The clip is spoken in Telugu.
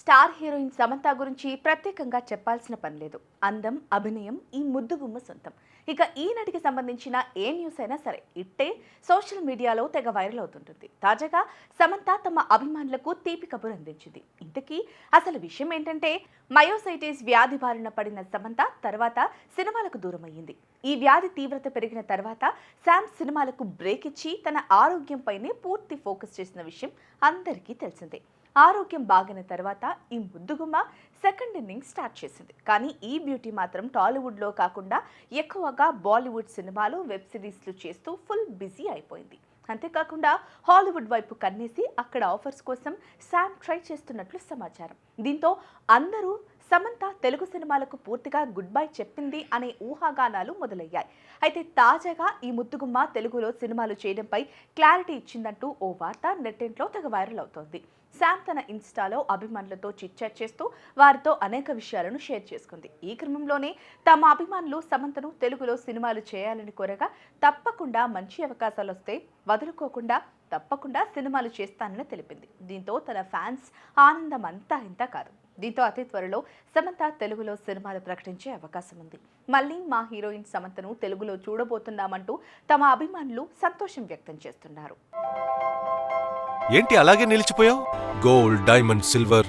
స్టార్ హీరోయిన్ సమంత గురించి ప్రత్యేకంగా చెప్పాల్సిన పని లేదు. అందం అభినయం ఈ ముద్దు బొమ్మ సొంతం. ఇక ఈ నటికి సంబంధించిన ఏ న్యూస్ అయినా సరే ఇట్టే సోషల్ మీడియాలో తెగ వైరల్ అవుతుంటుంది. తాజాగా సమంత తమ అభిమానులకు తీపి కబురు అందించింది. ఇంతకీ అసలు విషయం ఏంటంటే మయోసైటిస్ వ్యాధి బారిన పడిన సమంత తర్వాత సినిమాలకు దూరమయ్యింది. ఈ వ్యాధి తీవ్రత పెరిగిన తర్వాత శామ్ సినిమాలకు బ్రేక్ ఇచ్చి తన ఆరోగ్యంపైనే పూర్తి ఫోకస్ చేసిన విషయం అందరికీ తెలిసిందే. ఆరోగ్యం బాగిన తర్వాత ఈ ముద్దుగుమ్మ సెకండ్ ఇన్నింగ్ స్టార్ట్ చేసింది. కానీ ఈ బ్యూటీ మాత్రం టాలీవుడ్లో కాకుండా ఎక్కువగా బాలీవుడ్ సినిమాలు వెబ్ సిరీస్లు చేస్తూ ఫుల్ బిజీ అయిపోయింది. అంతేకాకుండా హాలీవుడ్ వైపు కన్నేసి అక్కడ ఆఫర్స్ కోసం శామ్ ట్రై చేస్తున్నట్లు సమాచారం. దీంతో అందరూ సమంత తెలుగు సినిమాలకు పూర్తిగా గుడ్ బై చెప్పింది అనే ఊహాగానాలు మొదలయ్యాయి. అయితే తాజాగా ఈ ముద్దుగుమ్మ తెలుగులో సినిమాలు చేయడంపై క్లారిటీ ఇచ్చిందంటూ ఓ వార్త నెట్టింట్లో తెగ వైరల్ అవుతోంది. శామ్ తన ఇన్స్టాలో అభిమానులతో చిట్చాట్ చేస్తూ వారితో అనేక విషయాలను షేర్ చేసుకుంది. ఈ క్రమంలోనే తమ అభిమానులు సమంతను తెలుగులో సినిమాలు చేయాలని కోరగా తప్పకుండా మంచి అవకాశాలు వస్తే వదులుకోకుండా తప్పకుండా సినిమాలు చేస్తానని తెలిపింది. దీంతో తన ఫ్యాన్స్ ఆనందం అంతా ఇంత కాదు. దీంతో అతి త్వరలో సమంత తెలుగులో సినిమాలు ప్రకటించే అవకాశం ఉంది. మళ్ళీ మా హీరోయిన్ సమంతను తెలుగులో చూడబోతున్నామంటూ తమ అభిమానులు సంతోషం వ్యక్తం చేస్తున్నారు. ఏంటి అలాగే నిలిచిపోయావు? Gold diamond silver.